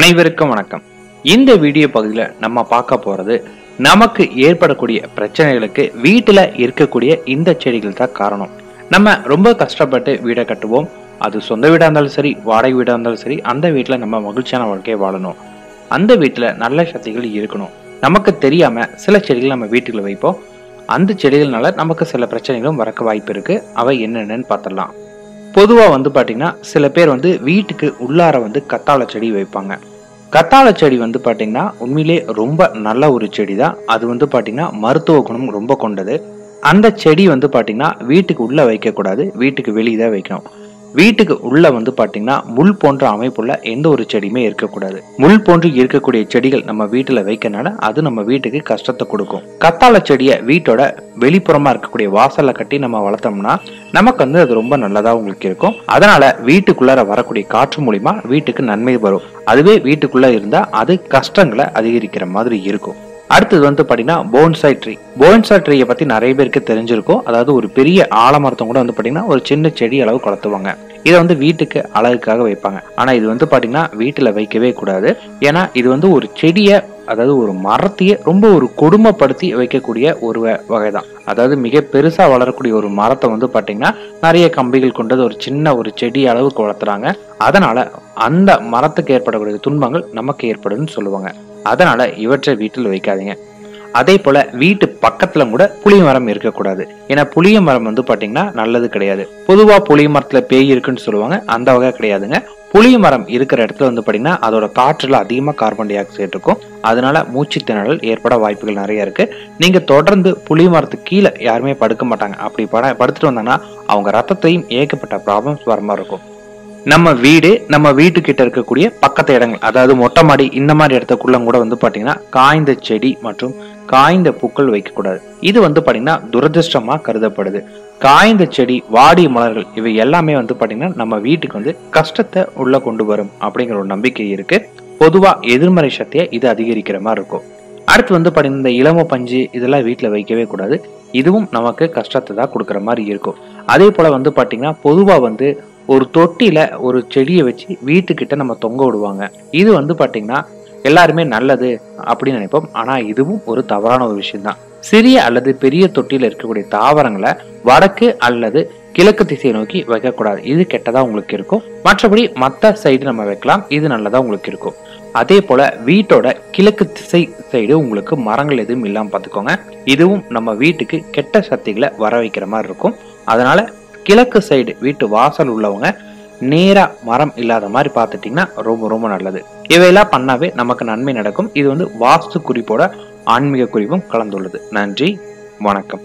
அனைவருக்கும் வணக்கம். இந்த வீடியோ பகுதியில் நம்ம பார்க்க போறது நமக்கு ஏற்படக்கூடிய பிரச்சனைகளுக்கு வீட்டில் இருக்கக்கூடிய இந்த செடிகள் தான் காரணம். நம்ம ரொம்ப கஷ்டப்பட்டு வீடை கட்டுவோம். அது சொந்த வீடாக இருந்தாலும் சரி வாடகை வீடாக இருந்தாலும் சரி அந்த வீட்டில் நம்ம மகிழ்ச்சியான வாழ்க்கையை வாழணும். அந்த வீட்டில் நல்ல சக்திகள் இருக்கணும். நமக்கு தெரியாம சில செடிகள் நம்ம வீட்டுக்குள்ள வைப்போம். அந்த செடிகள்னால நமக்கு சில பிரச்சனைகளும் வரக்க வாய்ப்பு இருக்கு. அவை என்னென்னு பார்த்துடலாம். பொதுவாக வந்து பார்த்தீங்கன்னா சில பேர் வந்து வீட்டுக்கு உள்ளார வந்து கத்தாழை செடி வைப்பாங்க. கத்தாழை செடி வந்து பார்த்தீங்கன்னா உண்மையிலே ரொம்ப நல்ல ஒரு செடி தான் அது வந்து பார்த்தீங்கன்னா மருத்துவ குணம் ரொம்ப கொண்டது. அந்த செடி வந்து பார்த்தீங்கன்னா வீட்டுக்கு உள்ளே வைக்கக்கூடாது. வீட்டுக்கு வெளியே தான் வைக்கணும். வீட்டுக்கு உள்ள வந்து பார்த்தீங்கன்னா முள் போன்ற அமைப்புள்ள எந்த ஒரு செடியுமே இருக்கக்கூடாது. முள் போன்று இருக்கக்கூடிய செடிகள் நம்ம வீட்டுல வைக்கனால அது நம்ம வீட்டுக்கு கஷ்டத்தை கொடுக்கும். கத்தாழை செடியை வீட்டோட வெளிப்புறமா இருக்கக்கூடிய வாசல்ல கட்டி நம்ம வளர்த்தோம்னா நமக்கு வந்து அது ரொம்ப நல்லதா உங்களுக்கு இருக்கும். அதனால வீட்டுக்குள்ளார வரக்கூடிய காற்று மூலியமா வீட்டுக்கு நன்மை வரும். அதுவே வீட்டுக்குள்ள இருந்தா அது கஷ்டங்களை அதிகரிக்கிற மாதிரி இருக்கும். அடுத்தது வந்து பார்த்தீங்கன்னா போன்சாய் ட்ரீ போன்சாய் ட்ரீயை பற்றி நிறைய பேருக்கு தெரிஞ்சிருக்கும். அதாவது ஒரு பெரிய ஆலமரத்தம் கூட வந்து பார்த்தீங்கன்னா ஒரு சின்ன செடி அளவு வளர்த்துவாங்க. இதை வந்து வீட்டுக்கு அழகுக்காக வைப்பாங்க. ஆனால் இது வந்து பார்த்தீங்கன்னா வீட்டில் வைக்கவே கூடாது. ஏன்னா இது வந்து ஒரு செடியை அதாவது ஒரு மரத்தையே ரொம்ப ஒரு கொடுமைப்படுத்தி வைக்கக்கூடிய ஒரு வகை தான் அதாவது மிக பெருசாக வளரக்கூடிய ஒரு மரத்தை வந்து பார்த்தீங்கன்னா நிறைய கம்பிகள் கொண்டது ஒரு சின்ன ஒரு செடி அளவுக்கு வளர்த்துறாங்க. அதனால அந்த மரத்துக்கு ஏற்படக்கூடிய துன்பங்கள் நமக்கு ஏற்படும்னு சொல்லுவாங்க. அதனால இவற்றை வீட்டில் வைக்காதீங்க. அதே போல வீட்டு பக்கத்துல கூட புளிய மரம் இருக்கக்கூடாது. ஏன்னா புளிய மரம் வந்து பாத்தீங்கன்னா நல்லது கிடையாது. பொதுவா புளிய மரத்துல பேய் இருக்குன்னு சொல்லுவாங்க அந்த வகை கிடையாதுங்க. புளிய மரம் இருக்கிற இடத்துல வந்து பாத்தீங்கன்னா அதோட காற்றுல அதிகமா கார்பன் டை ஆக்சைடு இருக்கும். அதனால மூச்சு திணறல் ஏற்பட வாய்ப்புகள் நிறைய இருக்கு. நீங்க தொடர்ந்து புளிய மரத்துக்கு கீழே யாருமே படுக்க மாட்டாங்க. அப்படி பட படுத்துட்டு வந்தாங்கன்னா அவங்க ரத்தத்தையும் ஏகப்பட்ட ப்ராப்ளம்ஸ் வர மாதிரி இருக்கும். நம்ம வீடு நம்ம வீட்டுக்கிட்ட இருக்கக்கூடிய பக்கத்து இடங்கள் அதாவது மொட்டை மாடி இந்த மாதிரி இடத்துக்குள்ள கூட வந்து பாத்தீங்கன்னா காய்ந்த செடி மற்றும் காய்ந்த பூக்கள் வைக்கக்கூடாது இது வந்து பாத்தீங்கன்னா துரதிருஷ்டமா கருதப்படுது. காய்ந்த செடி வாடி மலர்கள் இவை எல்லாமே வந்து பாத்தீங்கன்னா நம்ம வீட்டுக்கு வந்து கஷ்டத்தை உள்ள கொண்டு வரும் அப்படிங்கிற ஒரு நம்பிக்கை இருக்கு. பொதுவா எதிர்மறை சக்தியை இது அதிகரிக்கிற மாதிரி இருக்கும். அடுத்து வந்து பாத்தீங்கன்னா இந்த இளம பஞ்சு இதெல்லாம் வீட்டில் வைக்கவே கூடாது. இதுவும் நமக்கு கஷ்டத்தை தான் கொடுக்குற மாதிரி இருக்கும். அதே போல வந்து பார்த்தீங்கன்னா பொதுவாக வந்து ஒரு தொட்டியில ஒரு செடியை வச்சு வீட்டுக்கிட்ட நம்ம தொங்க விடுவாங்க. இது வந்து பாத்தீங்கன்னா எல்லாருமே நல்லது அப்படின்னு நினைப்போம். ஆனா இதுவும் ஒரு தவறான ஒரு விஷயம் தான் சிறிய அல்லது பெரிய தொட்டியில இருக்கக்கூடிய தாவரங்களை வடக்கு அல்லது கிழக்கு திசையை நோக்கி வைக்கக்கூடாது. இது கெட்டதா உங்களுக்கு இருக்கும். மற்றபடி மற்ற சைடு நம்ம வைக்கலாம். இது நல்லதா உங்களுக்கு இருக்கும். அதே போல வீட்டோட கிழக்கு திசை சைடு உங்களுக்கு மரங்கள் எதுவும் இல்லாமல் பார்த்துக்கோங்க இதுவும் நம்ம வீட்டுக்கு கெட்ட சக்திகளை வர வைக்கிற மாதிரி இருக்கும். அதனால கிழக்கு சைடு வீட்டு வாசல் உள்ளவங்க நேரா மரம் இல்லாத மாதிரி பார்த்துட்டீங்கன்னா ரொம்ப ரொம்ப நல்லது. இவையெல்லாம் பண்ணாவே நமக்கு நன்மை நடக்கும். இது வந்து வாஸ்து குறிப்போட ஆன்மீக குறிப்பும் கலந்துள்ளது. நன்றி வணக்கம்.